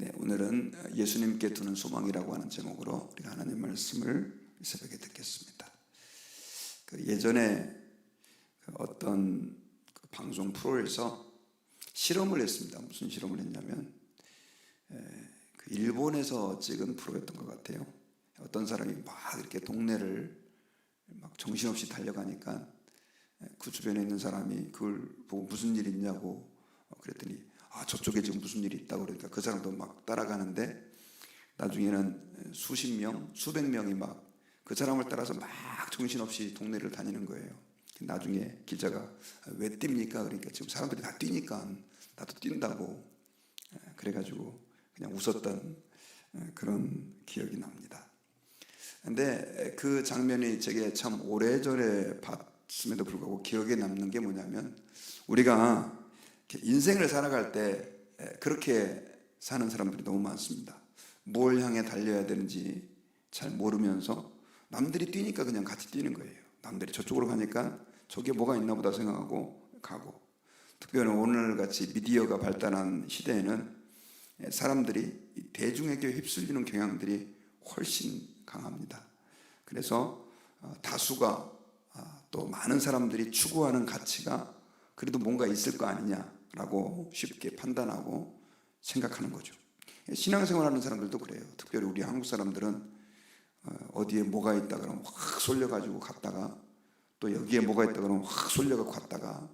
네, 오늘은 예수님께 두는 소망이라고 하는 제목으로 우리가 하나님 말씀을 이 새벽에 듣겠습니다. 그 예전에 그 어떤 그 방송 프로에서 실험을 했습니다. 무슨 실험을 했냐면 에, 그 일본에서 찍은 프로였던 것 같아요. 어떤 사람이 막 이렇게 동네를 막 정신없이 달려가니까 그 주변에 있는 사람이 그걸 보고 무슨 일 있냐고 어, 그랬더니 아 저쪽에 지금 무슨 일이 있다고 그러니까 그 사람도 막 따라가는데 나중에는 수십 명, 수백 명이 막 그 사람을 따라서 막 정신없이 동네를 다니는 거예요. 나중에 기자가 아, 왜 뜁니까? 그러니까 지금 사람들이 다 뛰니까 나도 뛴다고 에, 그래가지고 그냥 웃었던 에, 그런 기억이 납니다. 근데 그 장면이 제게 참 오래전에 봤음에도 불구하고 기억에 남는 게 뭐냐면 우리가 인생을 살아갈 때 그렇게 사는 사람들이 너무 많습니다. 뭘 향해 달려야 되는지 잘 모르면서 남들이 뛰니까 그냥 같이 뛰는 거예요. 남들이 저쪽으로 가니까 저게 뭐가 있나 보다 생각하고 가고 특별히 오늘 같이 미디어가 발달한 시대에는 사람들이 대중에게 휩쓸리는 경향들이 훨씬 강합니다. 그래서 어, 다수가 아, 또 많은 사람들이 추구하는 가치가 그래도 뭔가 있을 거 아니냐 라고 쉽게 판단하고 생각하는 거죠. 신앙생활 하는 사람들도 그래요. 특별히 우리 한국 사람들은 어, 어디에 뭐가 있다 그러면 확 쏠려가지고 갔다가 또 여기에 뭐가 있다 그러면 확 쏠려가고 갔다가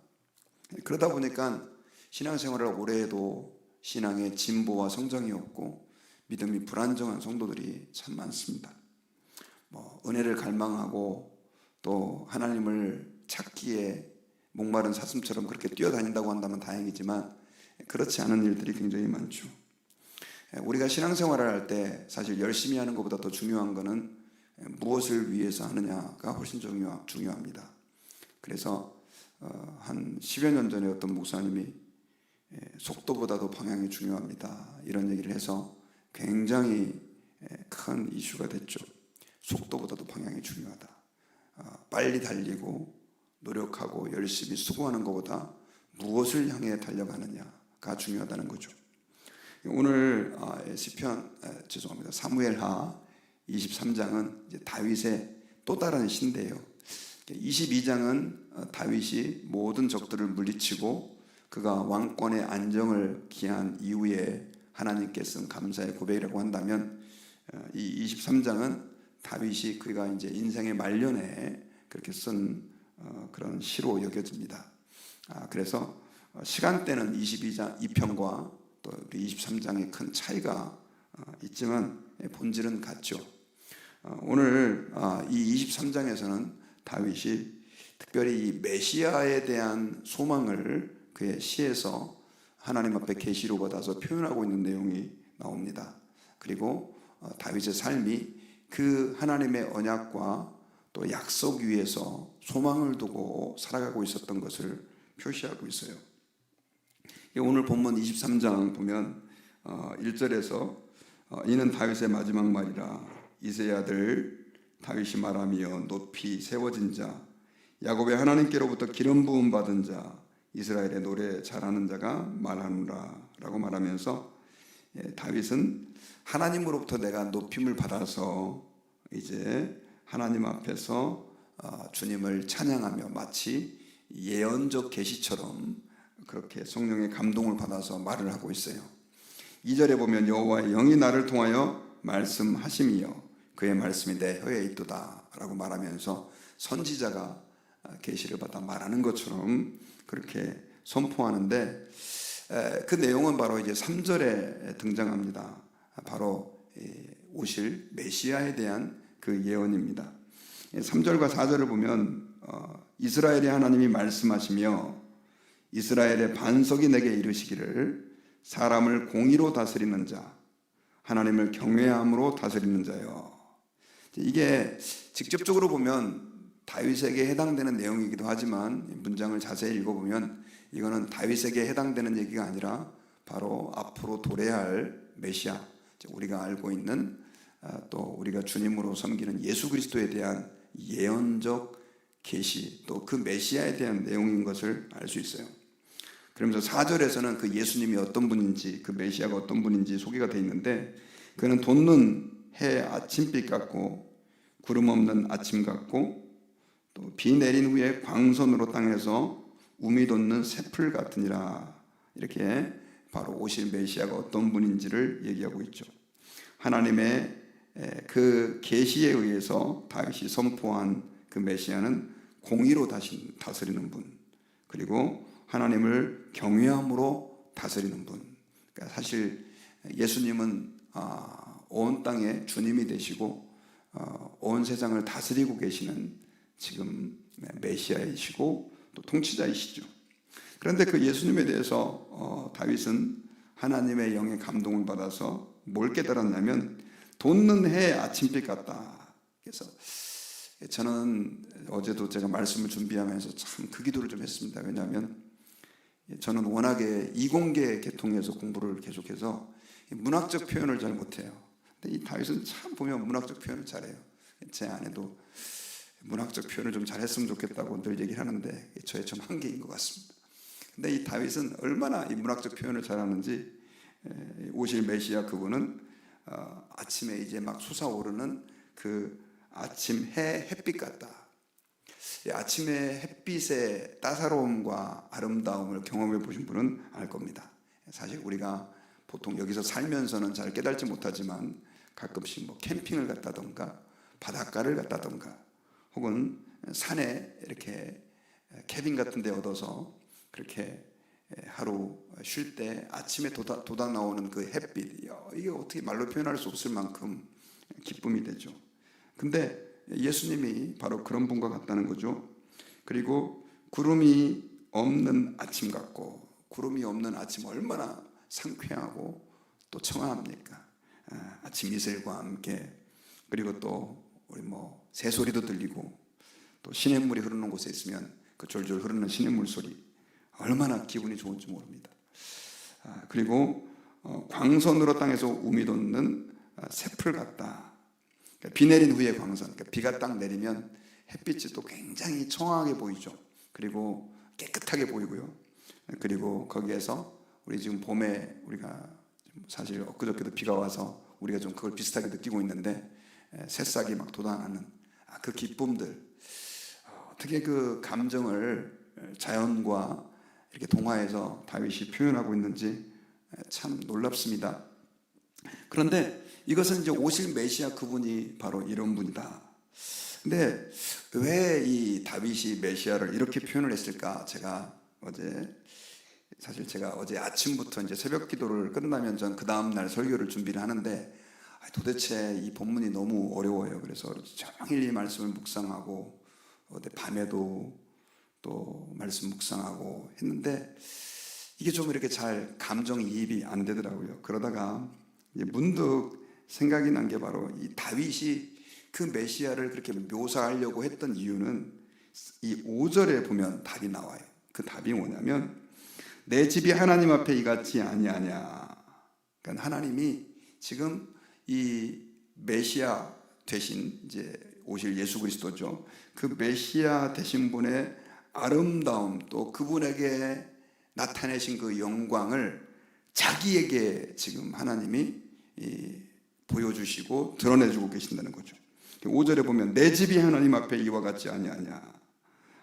그러다 보니까 신앙생활을 오래 해도 신앙의 진보와 성장이 없고 믿음이 불안정한 성도들이 참 많습니다. 뭐 은혜를 갈망하고 또 하나님을 찾기에 목마른 사슴처럼 그렇게 뛰어다닌다고 한다면 다행이지만 그렇지 않은 일들이 굉장히 많죠. 우리가 신앙생활을 할 때 사실 열심히 하는 것보다 더 중요한 것은 무엇을 위해서 하느냐가 훨씬 중요, 중요합니다. 그래서 어, 한 10여 년 전에 어떤 목사님이 속도보다도 방향이 중요합니다. 이런 얘기를 해서 굉장히 큰 이슈가 됐죠. 속도보다도 방향이 중요하다. 아, 빨리 달리고 노력하고 열심히 수고하는 것보다 무엇을 향해 달려가느냐가 중요하다는 거죠. 오늘 아, 시편 죄송합니다. 사무엘하 23장은 이제 다윗의 또 다른 신데요. 22장은 어, 다윗이 모든 적들을 물리치고 그가 왕권의 안정을 기한 이후에 하나님께 쓴 감사의 고백이라고 한다면 어, 이 23장은 다윗이 그가 이제 인생의 말년에 그렇게 쓴 어, 그런 시로 여겨집니다. 아, 그래서 시간대는 22장 2편과 또 23장의 큰 차이가 있지만 본질은 같죠. 오늘 아, 이 23장에서는 다윗이 특별히 이 메시아에 대한 소망을 그의 시에서 하나님 앞에 계시로 받아서 표현하고 있는 내용이 나옵니다. 그리고 어, 다윗의 삶이 그 하나님의 언약과 또 약속 위에서 소망을 두고 살아가고 있었던 것을 표시하고 있어요. 오늘 본문 23장 보면 1절에서 어, 어, 이는 다윗의 마지막 말이라 이세 아들 다윗이 말하며 높이 세워진 자 야곱의 하나님께로부터 기름 부음 받은 자 이스라엘의 노래 잘하는 자가 말하노라라고 말하면서 예, 다윗은 하나님으로부터 내가 높임을 받아서 이제 하나님 앞에서 어, 주님을 찬양하며 마치 예언적 계시처럼 그렇게 성령의 감동을 받아서 말을 하고 있어요. 2절에 보면 여호와의 영이 나를 통하여 말씀하심이요 그의 말씀이 내 혀에 있도다라고 말하면서 선지자가 계시를 받아 말하는 것처럼 그렇게 선포하는데 그 내용은 바로 이제 3절에 등장합니다. 바로 오실 메시아에 대한 그 예언입니다. 3절과 4절을 보면 어, 이스라엘의 하나님이 말씀하시며 이스라엘의 반석이 내게 이르시기를 사람을 공의로 다스리는 자 하나님을 경외함으로 다스리는 자요. 이게 직접적으로 보면 다윗에게 해당되는 내용이기도 하지만 문장을 자세히 읽어보면 이거는 다윗에게 해당되는 얘기가 아니라 바로 앞으로 도래할 메시아, 우리가 알고 있는 아, 또 우리가 주님으로 섬기는 예수 그리스도에 대한 예언적 계시 또 그 메시아에 대한 내용인 것을 알 수 있어요. 그러면서 4절에서는 그 예수님이 어떤 분인지 그 메시아가 어떤 분인지 소개가 되어 있는데 그는 돋는 해 아침빛 같고 구름 없는 아침 같고 또 비 내린 후에 광선으로 땅에서 우미 돋는 새풀 같으니라 이렇게 바로 오실 메시아가 어떤 분인지를 얘기하고 있죠. 하나님의 에, 그 계시에 의해서 다윗이 선포한 그 메시아는 공의로 다시 다스리는 분 그리고 하나님을 경외함으로 다스리는 분. 그러니까 사실 예수님은 아, 온 땅의 주님이 되시고 어, 온 세상을 다스리고 계시는 지금 메시아이시고 또 통치자이시죠. 그런데 그 예수님에 대해서 어, 다윗은 하나님의 영의 감동을 받아서 뭘 깨달았냐면 돋는 해 아침빛 같다. 그래서 저는 어제도 제가 말씀을 준비하면서 참 그 기도를 좀 했습니다. 왜냐하면 저는 워낙에 이공계 계통에서 공부를 계속해서 문학적 표현을 잘 못해요. 근데 이 다윗은 참 보면 문학적 표현을 잘해요. 제 아내도 문학적 표현을 좀 잘했으면 좋겠다고 늘 얘기를 하는데 저의 좀 한계인 것 같습니다. 근데 이 다윗은 얼마나 이 문학적 표현을 잘하는지 에, 오실 메시아 그분은 어, 아침에 이제 막 솟아오르는 그 아침 해 햇빛 같다. 이 아침의 햇빛의 따사로움과 아름다움을 경험해 보신 분은 알 겁니다. 사실 우리가 보통 여기서 살면서는 잘 깨달지 못하지만 가끔씩 뭐 캠핑을 갔다던가 바닷가를 갔다던가 혹은 산에 이렇게 캐빈 같은 데 얻어서 그렇게 하루 쉴 때 아침에 도다, 도다 나오는 그 햇빛 이게 어떻게 말로 표현할 수 없을 만큼 기쁨이 되죠. 근데 예수님이 바로 그런 분과 같다는 거죠. 그리고 구름이 없는 아침 같고 구름이 없는 아침 얼마나 상쾌하고 또 청아합니까? 아, 아침 이슬과 함께 그리고 또 우리 뭐 새소리도 들리고 또 시냇물이 흐르는 곳에 있으면 그 졸졸 흐르는 시냇물 소리 얼마나 기분이 좋은지 모릅니다. 아, 그리고 어, 광선으로 땅에서 우미 돋는 아, 새풀 같다. 그러니까 비 내린 후에 광선. 그러니까 비가 딱 내리면 햇빛이 또 굉장히 청아하게 보이죠. 그리고 깨끗하게 보이고요. 그리고 거기에서 우리 지금 봄에 우리가 사실 엊그저께도 비가 와서 우리가 좀 그걸 비슷하게 느끼고 있는데 새싹이 막 돋아나는 아, 그 기쁨들 어떻게 그 감정을 자연과 이렇게 동화에서 다윗이 표현하고 있는지 참 놀랍습니다. 그런데 이것은 이제 오실 메시아 그분이 바로 이런 분이다. 근데 왜 이 다윗이 메시아를 이렇게 표현을 했을까? 제가 어제 사실 제가 어제 아침부터 이제 새벽 기도를 끝나면 전 그 다음 날 설교를 준비를 하는데 도대체 이 본문이 너무 어려워요. 그래서 종일 이 말씀을 묵상하고 밤에도 또 말씀 묵상하고 했는데 이게 좀 이렇게 잘 감정 이입이 안 되더라고요. 그러다가 문득 생각이 난 게 바로 이 다윗이 그 메시아를 그렇게 묘사하려고 했던 이유는 이 5절에 보면 답이 나와요. 그 답이 뭐냐면 내 집이 하나님 앞에 이같이 아니하냐. 그러니까 하나님이 지금 이 메시아 대신 이제 오실 예수 그리스도죠. 그 메시아 되신 분의 아름다움 또 그분에게 나타내신 그 영광을 자기에게 지금 하나님이 보여주시고 드러내주고 계신다는 거죠. 5절에 보면 내 집이 하나님 앞에 이와 같지 아니하냐.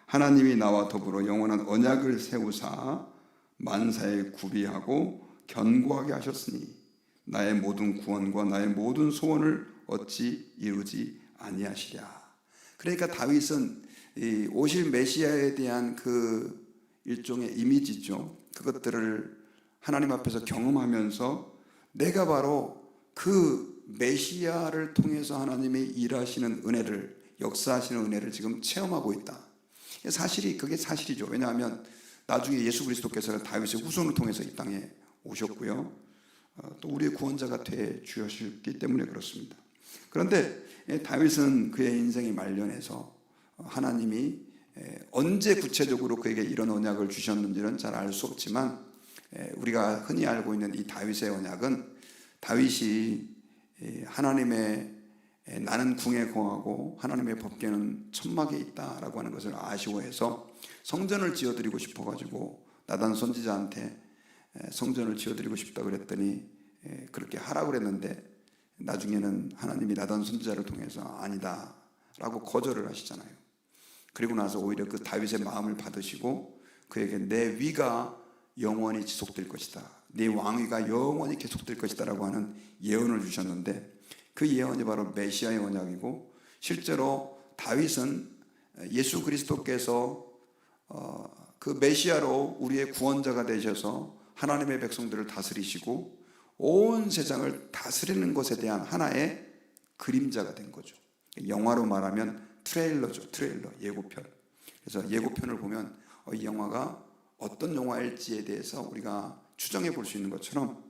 하나님이 나와 더불어 영원한 언약을 세우사 만사에 구비하고 견고하게 하셨으니 나의 모든 구원과 나의 모든 소원을 어찌 이루지 아니하시랴. 그러니까 다윗은 오실 메시아에 대한 그 일종의 이미지죠. 그것들을 하나님 앞에서 경험하면서 내가 바로 그 메시아를 통해서 하나님이 일하시는 은혜를 역사하시는 은혜를 지금 체험하고 있다. 사실이 그게 사실이죠. 왜냐하면 나중에 예수 그리스도께서는 다윗의 후손을 통해서 이 땅에 오셨고요. 어, 또 우리의 구원자가 되 주셨기 때문에 그렇습니다. 그런데 다윗은 그의 인생이 말년에서 하나님이 언제 구체적으로 그에게 이런 언약을 주셨는지는 잘 알 수 없지만 우리가 흔히 알고 있는 이 다윗의 언약은 다윗이 하나님의 나는 궁에 거하고 하나님의 법궤는 천막에 있다라고 하는 것을 아쉬워해서 성전을 지어드리고 싶어가지고 나단 선지자한테 에, 성전을 지어드리고 싶다 그랬더니 에, 그렇게 하라고 그랬는데 나중에는 하나님이 나단 선지자를 통해서 아니다라고 거절을 하시잖아요. 그리고 나서 오히려 그 다윗의 마음을 받으시고 그에게 내 위가 영원히 지속될 것이다. 네 왕위가 영원히 계속될 것이다라고 하는 예언을 주셨는데 그 예언이 바로 메시아의 언약이고 실제로 다윗은 예수 그리스도께서 어, 그 메시아로 우리의 구원자가 되셔서 하나님의 백성들을 다스리시고 온 세상을 다스리는 것에 대한 하나의 그림자가 된 거죠. 영화로 말하면 트레일러죠. 트레일러 예고편. 그래서 예고편을 보면 어, 이 영화가 어떤 영화일지에 대해서 우리가 추정해 볼 수 있는 것처럼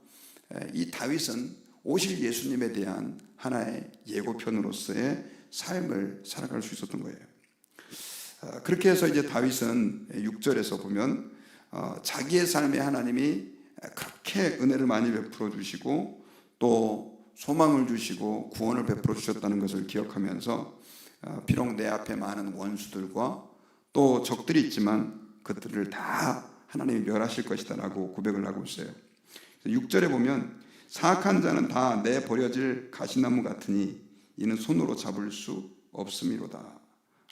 에, 이 다윗은 오실 예수님에 대한 하나의 예고편으로서의 삶을 살아갈 수 있었던 거예요. 어, 그렇게 해서 이제 다윗은 6절에서 보면 어, 자기의 삶에 하나님이 그렇게 은혜를 많이 베풀어 주시고 또 소망을 주시고 구원을 베풀어 주셨다는 것을 기억하면서 어, 비록 내 앞에 많은 원수들과 또 적들이 있지만 그들을 다 하나님이 멸하실 것이다라고 고백을 하고 있어요. 6절에 보면 사악한 자는 다 내 버려질 가시나무 같으니 이는 손으로 잡을 수 없음이로다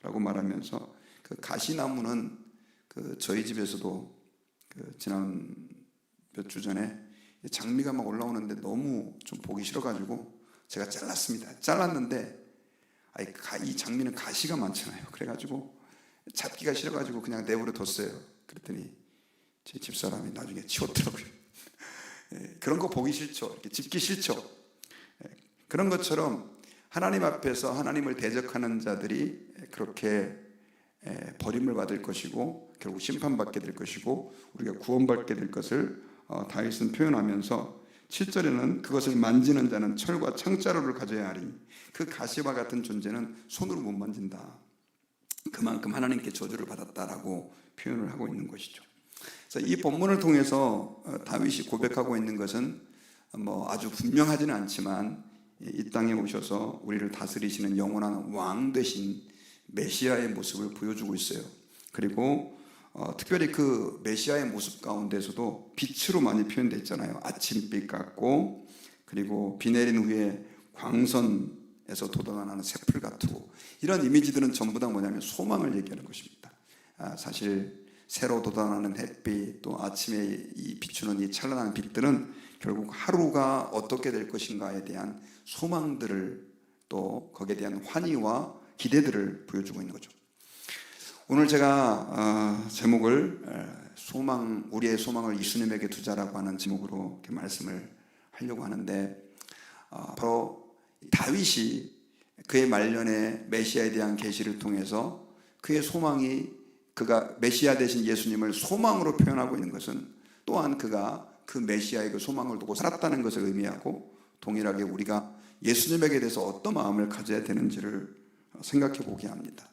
라고 말하면서 그 가시나무는 그 저희 집에서도 그 지난 몇 주 전에 장미가 막 올라오는데 너무 좀 보기 싫어가지고 제가 잘랐습니다. 잘랐는데 아이 가- 이 장미는 가시가 많잖아요. 그래가지고 잡기가 싫어가지고 그냥 내버려 뒀어요. 그랬더니 제 집사람이 나중에 치웠더라고요. 예, 그런 거 보기 싫죠. 이렇게 짚기 싫죠. 예, 그런 것처럼 하나님 앞에서 하나님을 대적하는 자들이 그렇게 예, 버림을 받을 것이고 결국 심판받게 될 것이고 우리가 구원받게 될 것을 어, 다윗은 표현하면서 7절에는 그것을 만지는 자는 철과 창자루를 가져야 하리니 그 가시와 같은 존재는 손으로 못 만진다. 그만큼 하나님께 저주를 받았다라고 표현을 하고 있는 것이죠. 그래서 이 본문을 통해서 어, 다윗이 고백하고 있는 것은 뭐 아주 분명하지는 않지만 이 땅에 오셔서 우리를 다스리시는 영원한 왕 되신 메시아의 모습을 보여주고 있어요. 그리고 어, 특별히 그 메시아의 모습 가운데서도 빛으로 많이 표현되어 있잖아요. 아침빛 같고 그리고 비 내린 후에 광선에서 돋아나는 새풀 같고 이런 이미지들은 전부 다 뭐냐면 소망을 얘기하는 것입니다. 아, 사실 새로 돋아나는 햇빛 또 아침에 이 비추는 이 찬란한 빛들은 결국 하루가 어떻게 될 것인가에 대한 소망들을 또 거기에 대한 환희와 기대들을 보여주고 있는 거죠. 오늘 제가 어, 제목을 에, 소망 우리의 소망을 예수님에게 두자라고 하는 제목으로 말씀을 하려고 하는데 어, 바로 다윗이 그의 말년에 메시아에 대한 계시를 통해서 그의 소망이 그가 메시아 되신 예수님을 소망으로 표현하고 있는 것은 또한 그가 그 메시아의 그 소망을 두고 살았다는 것을 의미하고 동일하게 우리가 예수님에게 대해서 어떤 마음을 가져야 되는지를 생각해 보게 합니다.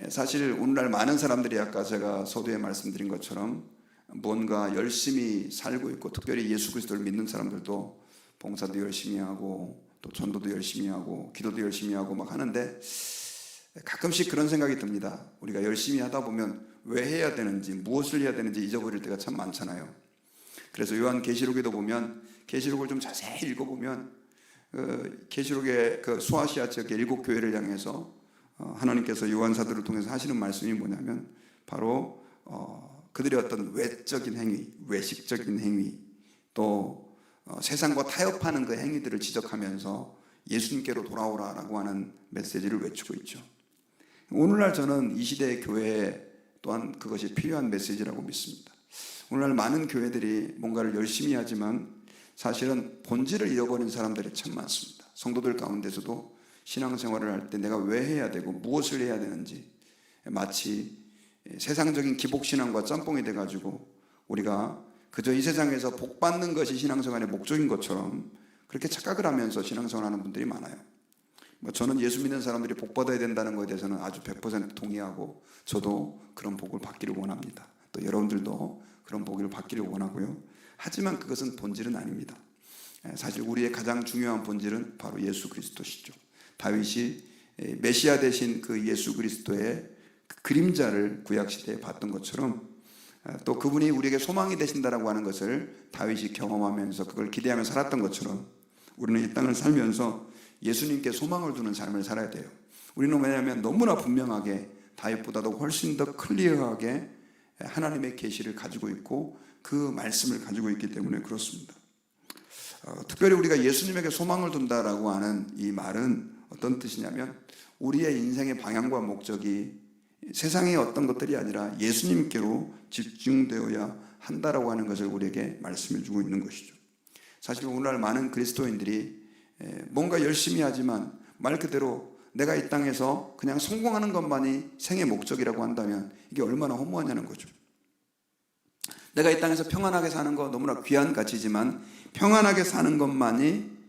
예, 사실 오늘날 많은 사람들이 아까 제가 서두에 말씀드린 것처럼 뭔가 열심히 살고 있고 특별히 예수 그리스도를 믿는 사람들도 봉사도 열심히 하고 또 전도도 열심히 하고 기도도 열심히 하고 막 하는데 가끔씩 그런 생각이 듭니다. 우리가 열심히 하다 보면 왜 해야 되는지 무엇을 해야 되는지 잊어버릴 때가 참 많잖아요. 그래서 요한 계시록에도 보면 계시록을 좀 자세히 읽어보면 그 계시록의 그 수아시아 지역의 일곱 교회를 향해서 어, 하나님께서 요한 사도를 통해서 하시는 말씀이 뭐냐면 바로 어, 그들의 어떤 외적인 행위, 외식적인 행위, 또 어, 세상과 타협하는 그 행위들을 지적하면서 예수님께로 돌아오라라고 하는 메시지를 외치고 있죠. 오늘날 저는 이 시대의 교회 또한 그것이 필요한 메시지라고 믿습니다. 오늘날 많은 교회들이 뭔가를 열심히 하지만 사실은 본질을 잃어버린 사람들이 참 많습니다. 성도들 가운데서도 신앙생활을 할 때 내가 왜 해야 되고 무엇을 해야 되는지 마치 세상적인 기복신앙과 짬뽕이 돼가지고 우리가 그저 이 세상에서 복 받는 것이 신앙생활의 목적인 것처럼 그렇게 착각을 하면서 신앙생활 하는 분들이 많아요. 뭐 저는 예수 믿는 사람들이 복 받아야 된다는 것에 대해서는 아주 100% 동의하고 저도 그런 복을 받기를 원합니다. 또 여러분들도 그런 복을 받기를 원하고요. 하지만 그것은 본질은 아닙니다. 예, 사실 우리의 가장 중요한 본질은 바로 예수 그리스도시죠. 다윗이 예, 메시아 되신 그 예수 그리스도의 그 그림자를 구약 시대에 봤던 것처럼 어, 또 그분이 우리에게 소망이 되신다라고 하는 것을 다윗이 경험하면서 그걸 기대하며 살았던 것처럼 우리는 이 땅을 살면서 예수님께 소망을 두는 삶을 살아야 돼요. 우리는 왜냐하면 너무나 분명하게 다윗보다도 훨씬 더 클리어하게 하나님의 계시를 가지고 있고 그 말씀을 가지고 있기 때문에 그렇습니다. 어, 특별히 우리가 예수님에게 소망을 둔다라고 하는 이 말은 어떤 뜻이냐면 우리의 인생의 방향과 목적이 세상의 어떤 것들이 아니라 예수님께로 집중되어야 한다라고 하는 것을 우리에게 말씀해 주고 있는 것이죠. 사실 오늘날 많은 그리스도인들이 에, 뭔가 열심히 하지만 말 그대로 내가 이 땅에서 그냥 성공하는 것만이 생의 목적이라고 한다면 이게 얼마나 허무하냐는 거죠. 내가 이 땅에서 평안하게 사는 거 너무나 귀한 가치지만 평안하게 사는 것만이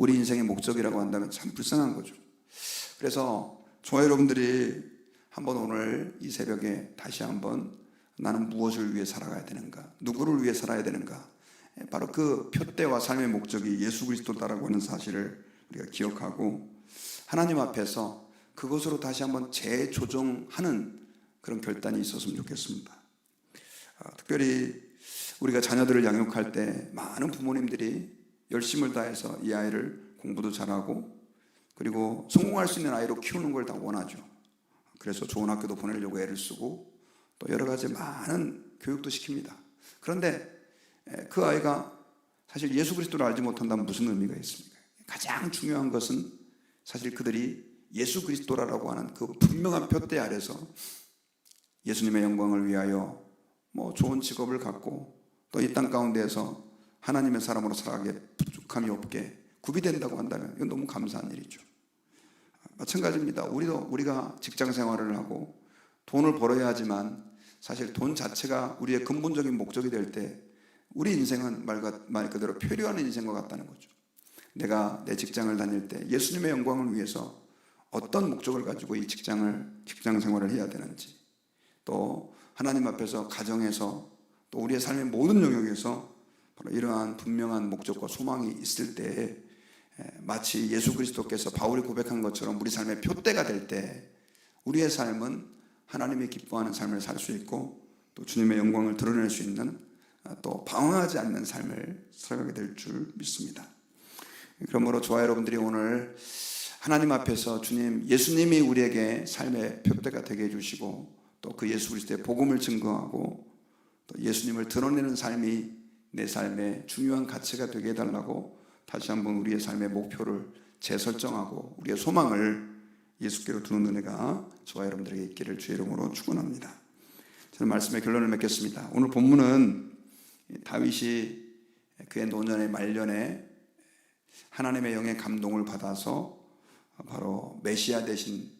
우리 인생의 목적이라고 한다면 참 불쌍한 거죠. 그래서 저와 여러분들이 한번 오늘 이 새벽에 다시 한번 나는 무엇을 위해 살아가야 되는가? 누구를 위해 살아야 되는가? 바로 그 표대와 삶의 목적이 예수 그리스도다라고 하는 사실을 우리가 기억하고 하나님 앞에서 그것으로 다시 한번 재조정하는 그런 결단이 있었으면 좋겠습니다. 아, 특별히 우리가 자녀들을 양육할 때 많은 부모님들이 열심을 다해서 이 아이를 공부도 잘하고 그리고 성공할 수 있는 아이로 키우는 걸 다 원하죠. 그래서 좋은 학교도 보내려고 애를 쓰고 또 여러 가지 많은 교육도 시킵니다. 그런데 그 아이가 사실 예수 그리스도를 알지 못한다면 무슨 의미가 있습니까? 가장 중요한 것은 사실 그들이 예수 그리스도라고 하는 그 분명한 표대 아래서 예수님의 영광을 위하여 뭐 좋은 직업을 갖고 또 이 땅 가운데에서 하나님의 사람으로 살아가게 부족함이 없게 구비된다고 한다면 이건 너무 감사한 일이죠. 마찬가지입니다. 우리도 우리가 직장 생활을 하고 돈을 벌어야 하지만 사실 돈 자체가 우리의 근본적인 목적이 될 때 우리 인생은 말, 말 그대로 표류하는 인생과 같다는 거죠. 내가 내 직장을 다닐 때 예수님의 영광을 위해서 어떤 목적을 가지고 이 직장을 직장 생활을 해야 되는지 또 하나님 앞에서 가정에서 또 우리의 삶의 모든 영역에서 바로 이러한 분명한 목적과 소망이 있을 때 마치 예수 그리스도께서 바울이 고백한 것처럼 우리 삶의 표대가 될 때 우리의 삶은 하나님이 기뻐하는 삶을 살 수 있고 또 주님의 영광을 드러낼 수 있는 또 방황하지 않는 삶을 살아가게 될 줄 믿습니다. 그러므로 저와 여러분들이 오늘 하나님 앞에서 주님, 예수님이 우리에게 삶의 표대가 되게 해주시고 또 그 예수 그리스도의 복음을 증거하고 또 예수님을 드러내는 삶이 내 삶의 중요한 가치가 되게 해달라고 다시 한번 우리의 삶의 목표를 재설정하고 우리의 소망을 예수께로 두는 은혜가 저와 여러분들에게 있기를 주의 이름으로 축원합니다. 저는 말씀의 결론을 맺겠습니다. 오늘 본문은 다윗이 그의 노년의 말년에 하나님의 영의 감동을 받아서 바로 메시아 대신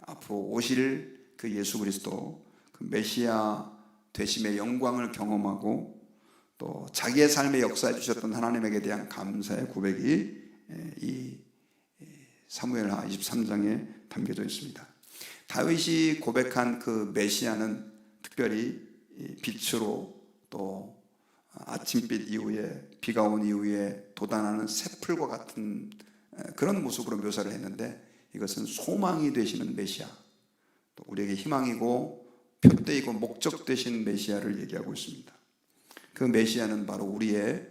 앞으로 오실 그 예수 그리스도 그 메시아 되심의 영광을 경험하고 또 자기의 삶의 역사해 주셨던 하나님에게 대한 감사의 고백이 이 사무엘하 23장에 담겨져 있습니다. 다윗이 고백한 그 메시아는 특별히 빛으로 또 아침빛 이후에 비가 온 이후에 돋아나는 새풀과 같은 그런 모습으로 묘사를 했는데 이것은 소망이 되시는 메시아 또 우리에게 희망이고 표대이고 목적 되신 메시아를 얘기하고 있습니다. 그 메시아는 바로 우리의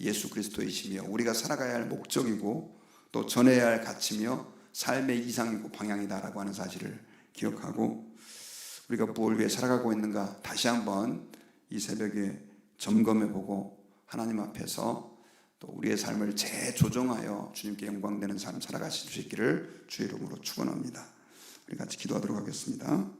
예수 그리스도이시며 우리가 살아가야 할 목적이고 또 전해야 할 가치며 삶의 이상이고 방향이다라고 하는 사실을 기억하고 우리가 무엇을 위해 살아가고 있는가 다시 한번 이 새벽에 점검해 보고 하나님 앞에서 또 우리의 삶을 재조정하여 주님께 영광되는 삶 살아가실 수 있기를 주의 이름으로 축원합니다. 우리 같이 기도하도록 하겠습니다.